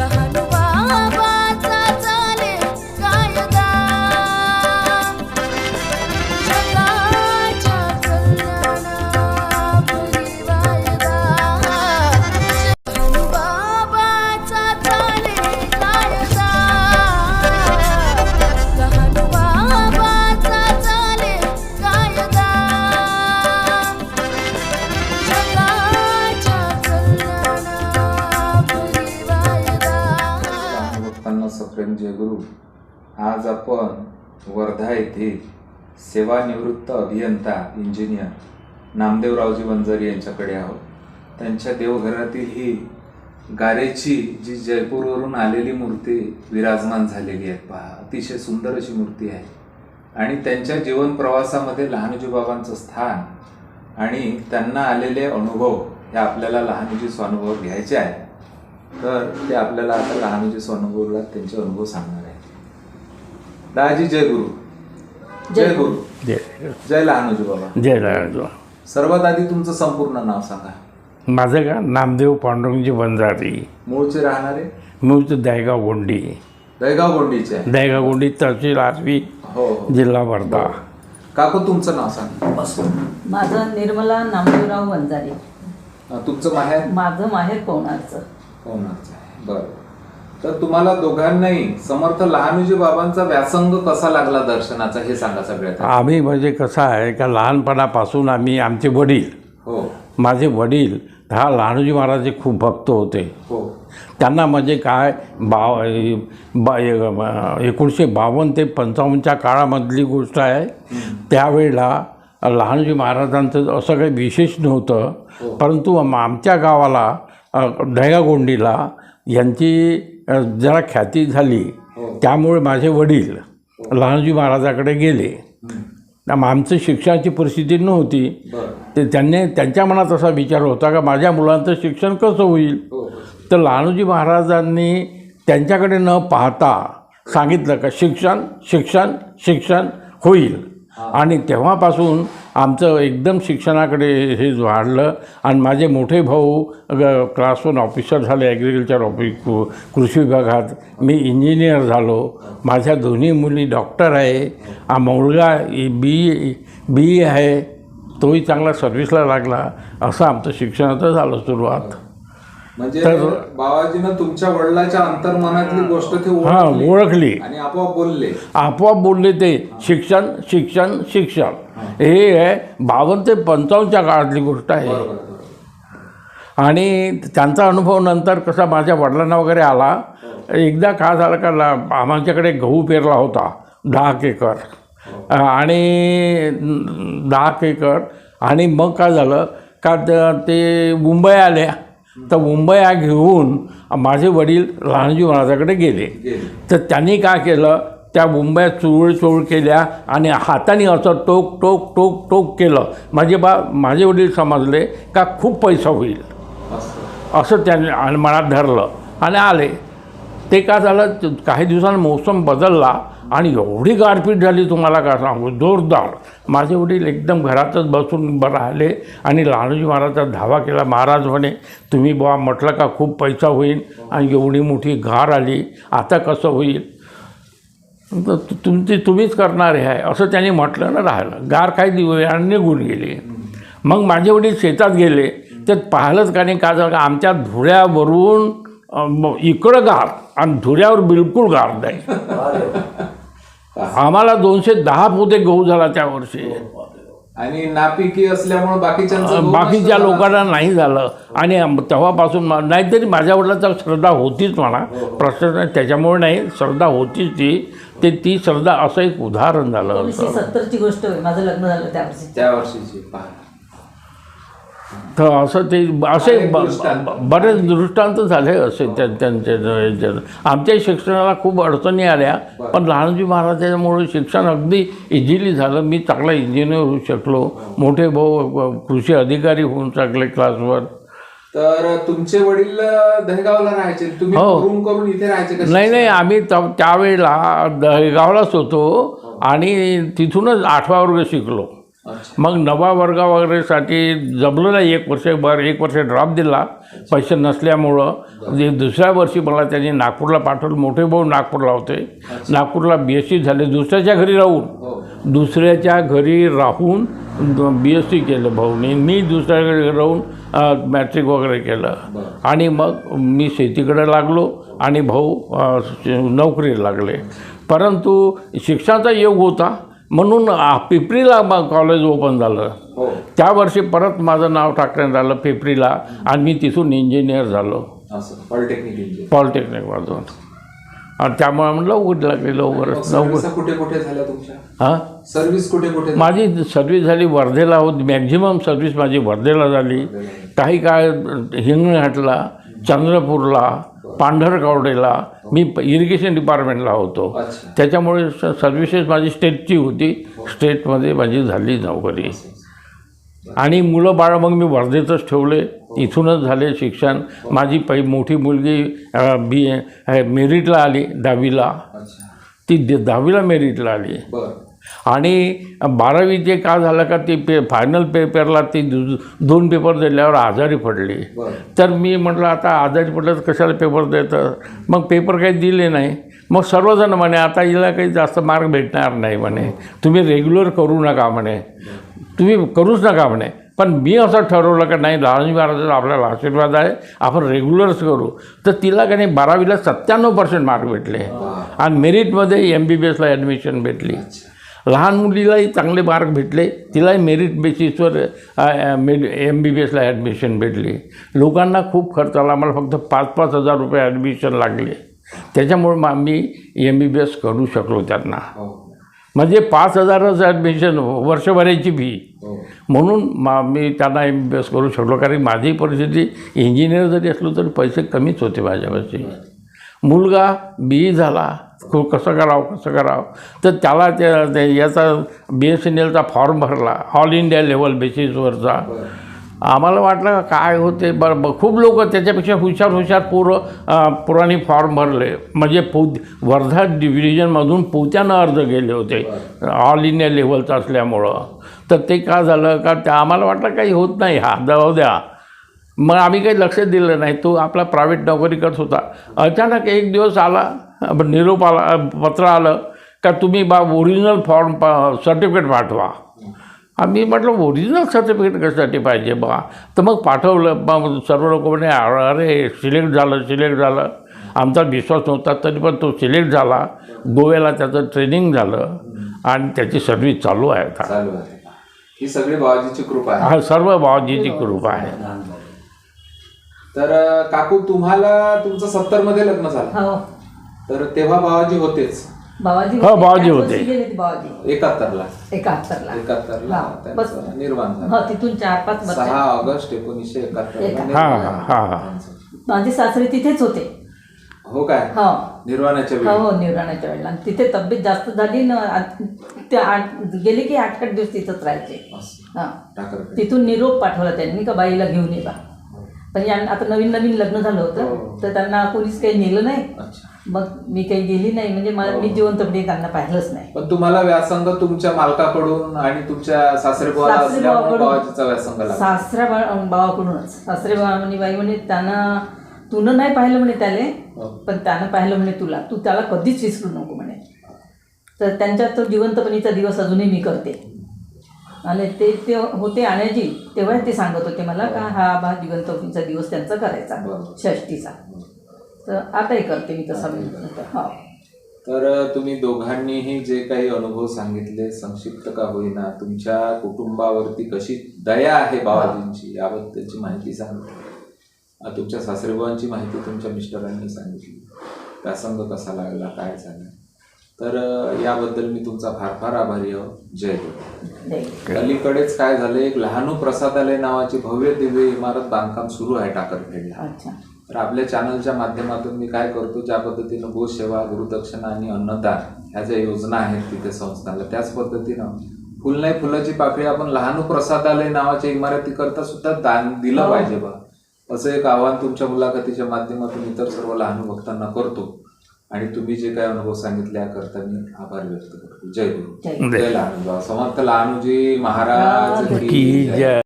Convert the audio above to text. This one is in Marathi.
लहान आज आपण वर्धा येथे सेवानिवृत्त अभियंता इंजिनियर नामदेवरावजी वंजारी यांच्याकडे आहोत. त्यांच्या देवघरातील ही गारेची जी जयपूरवरून आलेली मूर्ती विराजमान झालेली आहे. पहा अतिशय सुंदर अशी मूर्ती आहे. आणि त्यांच्या जीवन प्रवासामध्ये लहानजी बाबांचं स्थान आणि त्यांना आलेले अनुभव हे आपल्याला लहानजी स्वानुभव घ्यायचे आहे. तर ते आपल्याला आता लहानजी स्वानुभवला त्यांचे अनुभव सांगणार आहे दाजी जय गुरु। जय गुरु। जय। जय लहानजी बाबा। जय राजा सर्वात आधी तुमचं संपूर्ण नाव सांगा. माझं का? नामदेव पांडुरंगजी बंजारी मूळचे राहणारे? मूळचं दहेगाव गोंडी. दहेगाव गोंडीचे. आहे दहेगाव गोंडी तहसील आरवी हो हो. जिल्हा वर्धा. काकू तुमचं नाव सांगा. माझं निर्मला नामदेवराव वंजारी. अं, तुमचं माहेर? माझं माहेर पवनारचं पवनारचं आहे? बरं. तर तुम्हाला दोघांनाही समर्थ लहानजी बाबांचा व्यासंग कसा लागला दर्शनाचा हे सांगा सगळ्यात. आम्ही म्हणजे कसं आहे का लहानपणापासून आम्ही आमचे वडील हो. माझे वडील हा लहानोजी महाराजचे खूप भक्त होते. हो. त्यांना म्हणजे काय बाव बा एकोणीसशे बावन्न ते पंचावन्नच्या काळामधली गोष्ट आहे. त्यावेळेला लहानजी महाराजांचं असं काही विशेष नव्हतं. परंतु आम- आमच्या गावाला अ, दह्यागोंडीला यांची जरा ख्याती झाली त्यामुळे माझे वडील लहानजी महाराजाकडे गेले. आमचं शिक्षणाची परिस्थिती नव्हती. ते त्यांनी त्यांच्या मनात असा विचार होता का माझ्या मुलांचं शिक्षण कसं होईल? हो. तर लहानोजी महाराजांनी त्यांच्याकडे न पाहता सांगितलं का शिक्षण शिक्षण शिक्षण होईल. आणि तेव्हापासून आमचं एकदम शिक्षणाकडे हे वाढलं. आणि माझे मोठे भाऊ क्लास वन ऑफिसर झाले ॲग्रिकल्चर ऑफिस कृषी विभागात. मी इंजिनियर झालो. माझ्या दोन्ही मुली डॉक्टर आहे. हा मुलगा बी बी आहे. तोही चांगला सर्व्हिसला लागला. असं आमचं शिक्षणाचं झालं सुरुवात. म्हणजे बाबाजीनं तुमच्या वडिलाच्या अंतर्मनातली गोष्ट ते हां ओळखली आणि आपोआप बोलले. आपोआप बोलले ते शिक्षण शिक्षण शिक्षण. हे. आहे बावन्न ते पंचावन्नच्या काळातली गोष्ट आहे. आणि त्यांचा अनुभव नंतर कसा माझ्या वडिलांना वगैरे आला एकदा काय झालं का आमच्याकडे गहू पेरला होता दहा एकर. आणि दहा एकर. आणि मग काय झालं का त- ते मुंबई आल्या. तर मुंबया घेऊन माझे वडील लहानजी महाराजाकडे गेले. तर त्यांनी काय केलं? त्या मुंबईत चुळ चोळ केल्या आणि हाताने असं टोक टोक टोक टोक केलं. म्हणजे बा माझे वडील समजले का खूप पैसा होईल. असं. त्यांनी आणि मनात धरलं. आणि आले. ते काय झालं? काही दिवसांनी मोसम बदलला आणि एवढी गारपीट झाली तुम्हाला का सांगू? जोरदार. माझे वडील एकदम घरातच बसून राहिले आणि लहानजी महाराजचा धावा केला महाराज म्हणे तुम्ही बुवा म्हटलं का खूप पैसा होईल आणि एवढी मोठी गार आली आता कसं होईल? तर तुमची तुम्हीच करणार आहे. असं त्यांनी म्हटलं ना राहिलं गार काही दिवस आणि निघून गेले. मग माझे वडील शेतात गेले. तर पाहिलंच का नाही? का झालं? का आमच्या धुळ्यावरून इकडं गार आणि धुळ्यावर बिलकुल गार नाही. आम्हाला दोनशे दहा पोते गहू झाला त्या वर्षी. आणि नापिकी असल्यामुळे बाकीच्या बाकीच्या लोकांना नाही झालं. आणि तेव्हापासून नाहीतरी माझ्या वडिलांचा श्रद्धा होतीच म्हणा. प्रश्न नाही, त्याच्यामुळे नाही. श्रद्धा होतीच ती. ते ती श्रद्धा असं एक उदाहरण झालं. सत्तरची गोष्ट माझं लग्न झालं त्या वर्षी. त्या वर्षीची. तर असं ते असे बरेच दृष्टांत झाले असे त्या त्यांच्या ह्याच्यात. आमच्या शिक्षणाला खूप अडचणी आल्या पण लहानजी महाराजांमुळे शिक्षण अगदी इझिली झालं. मी चांगला इंजिनियर होऊ शकलो. मोठे भाऊ कृषी अधिकारी होऊन शकले क्लासवर तर तुमचे वडील दहेगावला राहायचे. तुम्ही हो. करून इथे राहायचे नाही नाही. आम्ही त्यावेळेला दहेगावलाच होतो आणि तिथूनच आठवा वर्ग शिकलो. मग नवा वर्गा वगैरेसाठी जमलं नाही एक वर्ष बर एक वर्ष ड्रॉप दिला. पैसे नसल्यामुळं. जे दुसऱ्या वर्षी मला त्यांनी नागपूरला पाठवलं मोठे भाऊ नागपूरला होते. नागपूरला बी एस सी झाले दुसऱ्याच्या घरी राहून. हो. दुसऱ्याच्या घरी राहून बी एस सी केलं भाऊनी. मी दुसऱ्या घरी राहून मॅट्रिक वगैरे केलं. आणि मग मी शेतीकडे लागलो आणि भाऊ नोकरीला लागले. परंतु शिक्षणाचा योग होता. म्हणून पिपरीला मग कॉलेज ओपन झालं. हो. त्या वर्षी परत माझं नाव टाकण्यात आलं पिपरीला आणि मी तिथून इंजिनियर झालो. पॉलिटेक्निक पॉलिटेक्निकमधून आणि त्यामुळे म्हणलं लवकर लागली लवकरच कुठे कुठे झाल्या तुमच्या? हां? सर्व्हिस कुठे कुठे माझी सर्व्हिस झाली वर्धेला होती मॅक्झिमम सर्व्हिस माझी वर्धेला झाली. काही काळ हिंगणघाटला चंद्रपूरला पांढरकवडेला मी इरिगेशन डिपार्टमेंटला होतो. त्याच्यामुळे स- सर्व्हिसेस माझी स्टेटची होती. स्टेटमध्ये माझी झाली नोकरी. आणि मुलं बाळं मग मी वर्धेतच ठेवले. इथूनच झाले शिक्षण. माझी पै मोठी मुलगी बी ए मेरिटला आली दहावीला. ती दहावीला मेरिटला आली. बर. आणि बारावीचे का झालं का ती पे फायनल पेपरला ती दोन पेपर दिल्यावर आजारी पडली. तर मी म्हटलं आता आजारी पडलं तर कशाला पेपर देतं? मग पेपर काही दिले नाही. मग सर्वजण म्हणे आता हिला काही जास्त मार्क भेटणार नाही म्हणे. तुम्ही रेग्युलर करू नका म्हणे. तुम्ही करूच नका म्हणे. पण मी असं ठरवलं का नाही लहानजी महाराजाचा आपल्याला आशीर्वाद आहे. आपण रेग्युलरच करू. तर तिला का नाही बारावीला सत्त्याण्णव पर्सेंट मार्क भेटले. आणि मेरिटमध्ये एम बी बी एसला ॲडमिशन भेटली. लहान मुलीलाही चांगले मार्क भेटले. तिलाही मेरिट बेसिसवर एम बी बी एसला ॲडमिशन भेटली. लोकांना खूप खर्च आला. मला फक्त पाच पाच हजार रुपये ॲडमिशन लागले. त्याच्यामुळे मग मी एम बी बी एस करू शकलो त्यांना. हो. म्हणजे पाच हजारच ॲडमिशन वर्षभराची फी हो. म्हणून मा मी त्यांना एम बी बी एस करू शकलो. कारण माझी परिस्थिती इंजिनियर जरी असलो तरी पैसे कमीच होते माझ्यापाशी. मुलगा बी झाला. तो कसं करावं कसं करावं? तर त्याला त्या याचा बी एस एन एलचा फॉर्म भरला ऑल इंडिया लेवल बेसिसवरचा आम्हाला वाटलं काय होते बरं ब- खूप लोक त्याच्यापेक्षा हुशार हुशार पोरं पुराणी फॉर्म भरले. म्हणजे पो वर्धा डिव्हिजनमधून पोत्यानं अर्ज गेले होते ऑल इंडिया लेवलचं असल्यामुळं. तर ते का झालं? का त्या आम्हाला वाटलं काही होत नाही. हा जाऊ द्या. मग आम्ही काही लक्ष दिलं नाही. तो आपला प्रायव्हेट नोकरी करत होता. अचानक एक दिवस आला निरोप आला पत्र आलं का तुम्ही बा ओरिजिनल फॉर्म पा सर्टिफिकेट पाठवा. आम्ही म्हटलं ओरिजिनल सर्टिफिकेट कशासाठी पाहिजे बा? तर मग पाठवलं. मग सर्व लोक म्हणे अरे सिलेक्ट झालं सिलेक्ट झालं. आमचा विश्वास नव्हता तरी पण तो सिलेक्ट झाला. गोव्याला त्याचं ट्रेनिंग झालं आणि त्याची सर्व्हिस चालू आहे आता. चालू आहे. ही सगळी बाबाजीची कृपा आहे. हा सर्व बाबाजीची कृपा आहे. तर काकू तुम्हाला तुमचं सत्तरमध्ये लग्न झालं. हो. तर तेव्हा बाबाजी होतेच. बाबाजी हो, बाबाजी त्याच होते. वर्षी गेले ते बाबाजी एकाहत्तरला. एकाहत्तरला. एकाहत्तरला. हा, बस. निर्माण झालं. हो तिथून चार पाच वर्ष. सहा ऑगस्ट एकोणीसशे एकाहत्तर एका- हा हा हा माझे सासरे तिथेच होते. हो काय? हो. निर्वाणाच्या हो वेळी हो वेळेला. आणि तिथे तब्येत जास्त झाली ना आ- ते आठ गेले की आठ आठ दिवस तिथंच राहायचे. असं. हा. टाकरकडे. तिथून निरोप पाठवला त्यांनी का बाईला घेऊन ये बा. पण या आता नवीन नवीन लग्न झालं हो. होतं तर त्यांना कोणीच काही नेलं नाही. अच्छा. मग मी काही गेली नाही म्हणजे मला मी जिवंतपणे त्यांना पाहिलंच नाही. पण तुम्हाला व्यासंग तुमच्या मालकाकडून आणि तुमच्या सासरे सासरे सासऱ्या भावाकडूनच. सासरे भावा म्हणे बाई म्हणे त्यांना तुनं नाही पाहिलं म्हणे त्याले हो. पण त्यानं पाहिलं म्हणे तुला. तू त्याला कधीच विसरू नको म्हणे. तर त्यांच्यात तो जिवंतपणीचा दिवस अजूनही मी करते. आणि ते ते होते आण्याजी. तेव्हा ते सांगत होते मला का हा. बा जिवंतपणीचा दिवस त्यांचा करायचा. षष्टीचा तर आताही करते मी तसा हो. तर तुम्ही दोघांनीही जे काही अनुभव सांगितले संक्षिप्त का होईना तुमच्या कुटुंबावरती कशी दया आहे बाबाजींची याबद्दलची माहिती सांगितली तुमच्या सासरेबावांची माहिती तुमच्या मिस्टरांनी सांगितली. व्यासंग कसा लागला काय झालं? तर याबद्दल मी तुमचा फार फार आभारी आहो. जय गुरु जय. अलीकडेच काय झालं एक लहानू प्रसादालय नावाची भव्य दिव्य इमारत बांधकाम सुरू आहे टाकरखेडला अच्छा. तर आपल्या चॅनलच्या माध्यमातून मी काय करतो ज्या पद्धतीनं गोसेवा गुरुदक्षिणा आणि अन्नदान ह्या ज्या योजना आहेत तिथे संस्थांना त्याच पद्धतीनं फुल नाही फुलाची पाकळी आपण लहानू प्रसादालय नावाच्या इमारतीकरता सुद्धा दान दिलं हो. पाहिजे बा. असं एक आव्हान तुमच्या मुलाखतीच्या माध्यमातून इतर सर्व लहानू भक्तांना करतो. आणि तुम्ही जे काय अनुभव सांगितले याकरता मी आभार व्यक्त करतो. जय गुरु. जय लहानूजी समर्थ लहानूजी महाराज की जय.